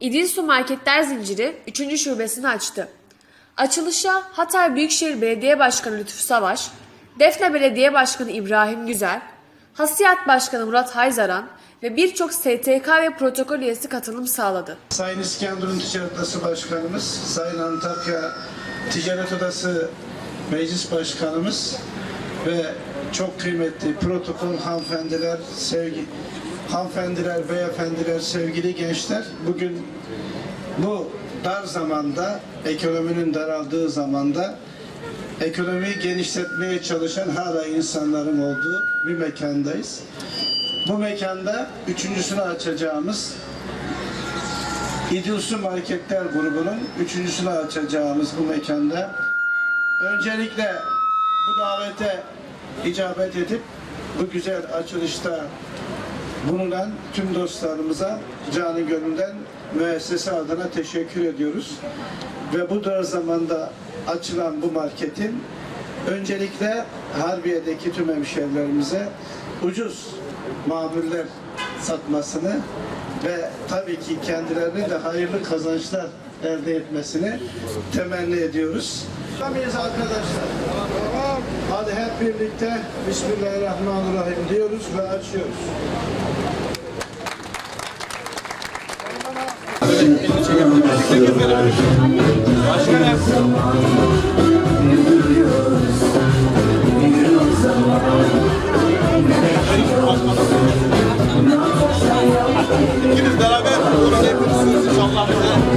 İdilsu Marketler Zinciri 3. şubesini açtı. Açılışa Hatay Büyükşehir Belediye Başkanı Lütfü Savaş, Defne Belediye Başkanı İbrahim Güzel, Hasiyat Başkanı Murat Hayzaran ve birçok STK ve protokol üyesi katılım sağladı. Sayın İskenderun Ticaret Odası Başkanımız, Sayın Antakya Ticaret Odası Meclis Başkanımız ve çok kıymetli protokol hanımefendiler, sevgi hanımefendiler, beyefendiler, sevgili gençler bugün bu dar zamanda, ekonominin daraldığı zamanda ekonomiyi genişletmeye çalışan hala insanların olduğu bir mekandayız. Bu mekanda üçüncüsünü açacağımız İdilsu Marketler grubunun üçüncüsünü açacağımız bu mekanda öncelikle bu davete icabet edip bu güzel açılışta bulunan tüm dostlarımıza canı gönülden müessese adına teşekkür ediyoruz. Ve bu dar zamanda açılan bu marketin öncelikle Harbiye'deki tüm hemşehrilerimize ucuz mamuller satmasını ve tabii ki kendilerine de hayırlı kazançlar elde etmesini temenni ediyoruz. Arkadaşlar? Birlikte Bismillahirrahmanirrahim diyoruz ve açıyoruz. İkiniz beraber orada hepiniz inşallah bize